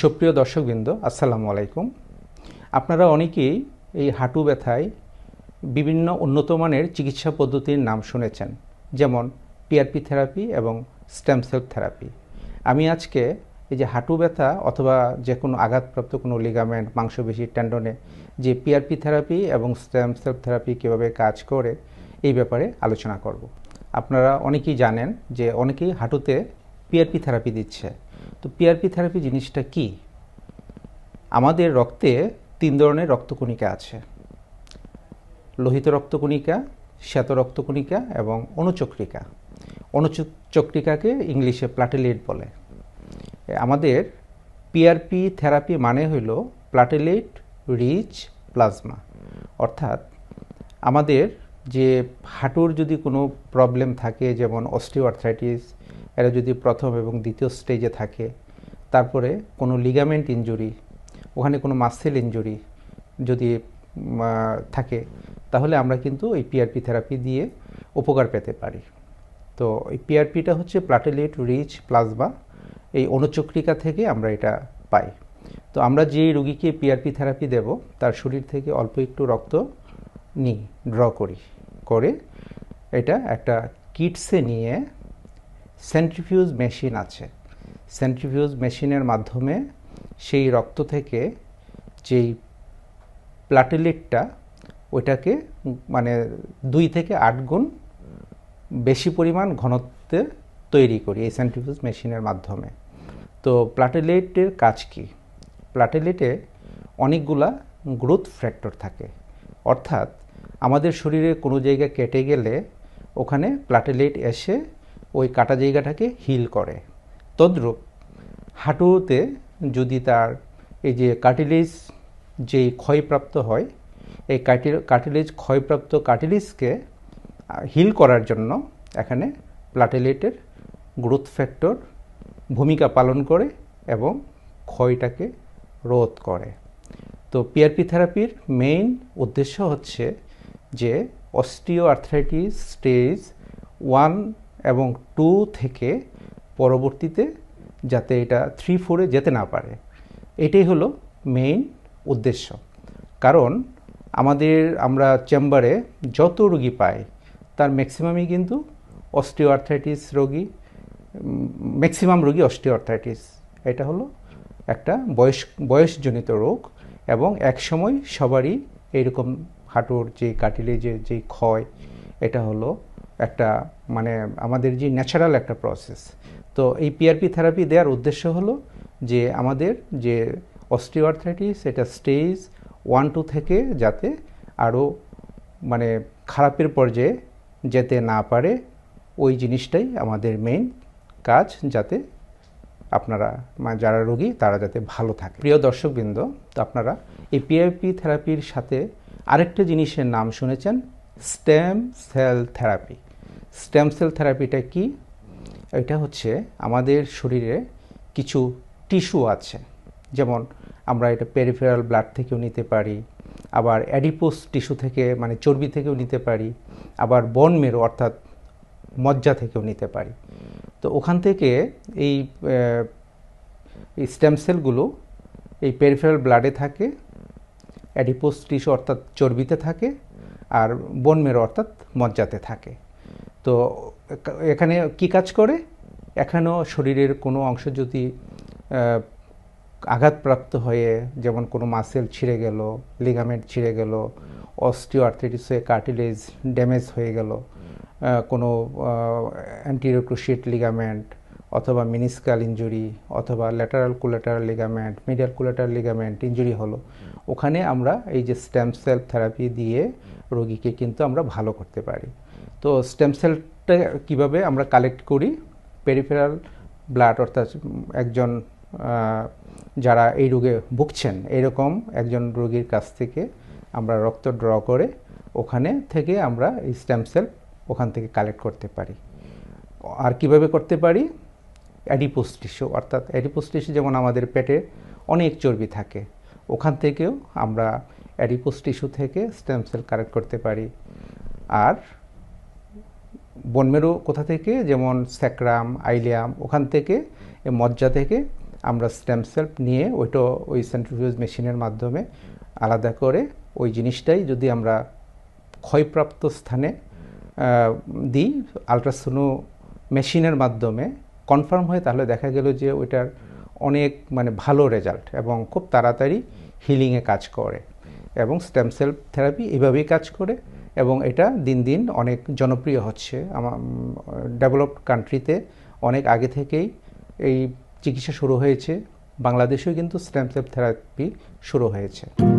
সুপ্রিয় দর্শকবৃন্দ, আসসালামু আলাইকুম। আপনারা অনেকেই এই হাঁটু ব্যথায় বিভিন্ন উন্নত মানের চিকিৎসা পদ্ধতির নাম শুনেছেন, যেমন পিআরপি থেরাপি এবং স্টেম সেল থেরাপি আমি আজকে এই যে হাঁটু ব্যথা অথবা যে কোনো আঘাতপ্রাপ্ত কোনো লিগামেন্ট মাংসপেশি ট্যান্ডনে যে পিআরপি থেরাপি এবং স্টেম সেল থেরাপি কীভাবে কাজ করে, এই ব্যাপারে আলোচনা করব। আপনারা অনেকেই জানেন যে অনেকেই হাঁটুতে পিআরপি থেরাপি দিচ্ছে। তো পিআরপি থেরাপি জিনিসটা কি? আমাদের রক্তে তিন ধরনের রক্তকণিকা আছে। লোহিত রক্তকণিকা, শ্বেত রক্তকণিকা এবং অনুচক্রিকা অনুচক্রিকাকে ইংলিশে প্লাটেলেট বলে। আমাদের পিআরপি থেরাপি মানে হইল প্লাটেলেট, রিচ, প্লাজমা। অর্থাৎ আমাদের যে হাঁটুর যদি কোনো প্রবলেম থাকে, যেমন অস্টিওআর্থ্রাইটিস এরা যদি প্রথম এবং দ্বিতীয় স্টেজে থাকে, তারপরে কোনো লিগামেন্ট ইনজুরি ওখানে কোনো মাসেল ইনজুরি যদি থাকে, তাহলে আমরা কিন্তু এই পিআরপি থেরাপি দিয়ে উপকার পেতে পারি। তো এই পিআরপিটা হচ্ছে প্লাটেলেট রিচ প্লাজমা এই অনুচক্রিকা থেকে আমরা এটা পাই। তো আমরা যে রুগীকে পিআরপি থেরাপি দেব, তার শরীর থেকে অল্প একটু রক্ত নিই ড্র করি, করে এটা একটা কিটসে নিয়ে সেন্ট্রিফিউজ মেশিন আছে। সেন্ট্রিফিউজ মেশিনের মাধ্যমে সেই রক্ত থেকে যেই প্লাটেলেটটা ওইটাকে মানে দুই থেকে আট গুণ বেশি পরিমাণ ঘনত্বে তৈরি করি এই সেন্ট্রিফিউজ মেশিনের মাধ্যমে। তো প্লাটেলেটের কাজ কি? প্লাটেলেটে অনেকগুলা গ্রোথ ফ্যাক্টর থাকে। অর্থাৎ আমাদের শরীরে কোনো জায়গা কেটে গেলে ওখানে প্লাটেলেট এসে ওই কাটা জায়গাটাকে হিল করে। তদ্রূপ হাঁটুতে যদি তার এই যে কার্টিলেজ যেই ক্ষয়প্রাপ্ত হয়, এই কার্টিলেজ ক্ষয়প্রাপ্ত কার্টিলেজকে হিল করার জন্য এখানে প্লাটেলেটের গ্রোথ ফ্যাক্টর ভূমিকা পালন করে এবং ক্ষয়টাকে রোধ করে। তো পিআরপি থেরাপির মেইন উদ্দেশ্য হচ্ছে যে অস্টিও আর্থ্রাইটিস স্টেজ ওয়ান এবং টু থেকে পরবর্তীতে যাতে এটা থ্রি, ফোরে যেতে না পারে। এটাই হলো মেইন উদ্দেশ্য। কারণ আমাদের, আমরা চেম্বারে যত রোগী পাই, তার ম্যাক্সিমামই কিন্তু অস্টিও আর্থ্রাইটিস রোগী ম্যাক্সিমাম রোগী অস্টিও আর্থ্রাইটিস এটা হলো একটা বয়স, বয়সজনিত রোগ এবং এক সময় সবারই এইরকম হাঁটুর যে কাটিলেজের যে ক্ষয়, এটা হলো একটা মানে আমাদের যে ন্যাচারাল একটা প্রসেস তো এই পিআরপি থেরাপি দেওয়ার উদ্দেশ্য হলো যে আমাদের যে অস্টিওআর্থ্রাইটিস এটা স্টেজ ওয়ান টু থেকে যাতে আরও মানে খারাপের পর্যায়ে যেতে না পারে, ওই জিনিসটাই আমাদের মেইন কাজ, যাতে আপনারা মানে যারা রোগী, তারা যাতে ভালো থাকে। প্রিয় দর্শকবৃন্দ, তো আপনারা এই পিআইপি থেরাপির সাথে আরেকটা জিনিসের নাম শুনেছেন stem cell therapy stem cell থেরাপিটা কি? এটা হচ্ছে আমাদের শরীরে কিছু টিস্যু আছে। যেমন আমরা এটা পেরিফেরাল ব্লাড থেকেও নিতে পারি, আবার অ্যাডিপোস টিস্যু থেকে মানে চর্বি থেকেও নিতে পারি, আবার বন মেরু অর্থাৎ মজ্জা থেকেও নিতে পারি। তো ওখান থেকে এই স্টেম সেলগুলো এই পেরিফেরাল ব্লাডে থাকে, অ্যাডিপোস টিস্যু অর্থাৎ চর্বিতে থাকে, আর বন মেরু অর্থাৎ মজ্জাতে থাকে। তো এখানে কি কাজ করে? এখানেও শরীরের কোনো অংশ যদি আঘাতপ্রাপ্ত হয়ে যেমন কোনো মাসেল ছিঁড়ে গেল লিগামেন্ট ছিঁড়ে গেল অস্টিও হয়ে কার্টিলেজ ড্যামেজ হয়ে গেল কোনো অ্যান্টিরোক্রোশিয়েট লিগামেন্ট অথবা মিনিস্কাল ইঞ্জুরি অথবা lateral collateral ligament medial collateral ligament injury হলো। ওখানে আমরা এই যে স্টেম সেল থেরাপি দিয়ে রোগীকে কিন্তু আমরা ভালো করতে পারি। তো স্টেম সেলটা কীভাবে আমরা কালেক্ট করি? পেরিফেরাল ব্লাড অর্থাৎ একজন যারা এই রোগে ভুগছেন, এরকম একজন রোগীর কাছ থেকে আমরা রক্ত ড্র করে ওখানে থেকে আমরা এই স্টেম সেল ওখান থেকে কালেক্ট করতে পারি। আর কীভাবে করতে পারি? অ্যাডিপোস টিস্যু অর্থাৎ অ্যাডিপোস টিস্যু যেমন আমাদের পেটে অনেক চর্বি থাকে, ওখান থেকেও আমরা অ্যাডিপোস টিস্যু থেকে স্টেম সেল কালেক্ট করতে পারি। আর বনমেরু কোথা থেকে? যেমন স্যাক্রাম, আইলিয়াম, ওখান থেকে মজ্জা থেকে আমরা স্টেম সেল নিয়ে ওইটা ওই সেন্ট্রিফিউজ মেশিনের মাধ্যমে আলাদা করে ওই জিনিসটাই যদি আমরা ক্ষয়প্রাপ্ত স্থানে দিই আলট্রাসোনো মেশিনের মাধ্যমে কনফার্ম হয় তাহলে দেখা গেল যে ওইটার অনেক মানে ভালো রেজাল্ট এবং খুব তাড়াতাড়ি হিলিংয়ে কাজ করে এবং স্টেম সেল থেরাপি এভাবেই কাজ করে। এবং এটা দিন দিন অনেক জনপ্রিয় হচ্ছে আমার ডেভেলপড কান্ট্রিতে অনেক আগে থেকেই এই চিকিৎসা শুরু হয়েছে। বাংলাদেশেও কিন্তু স্টেম সেল থেরাপি শুরু হয়েছে।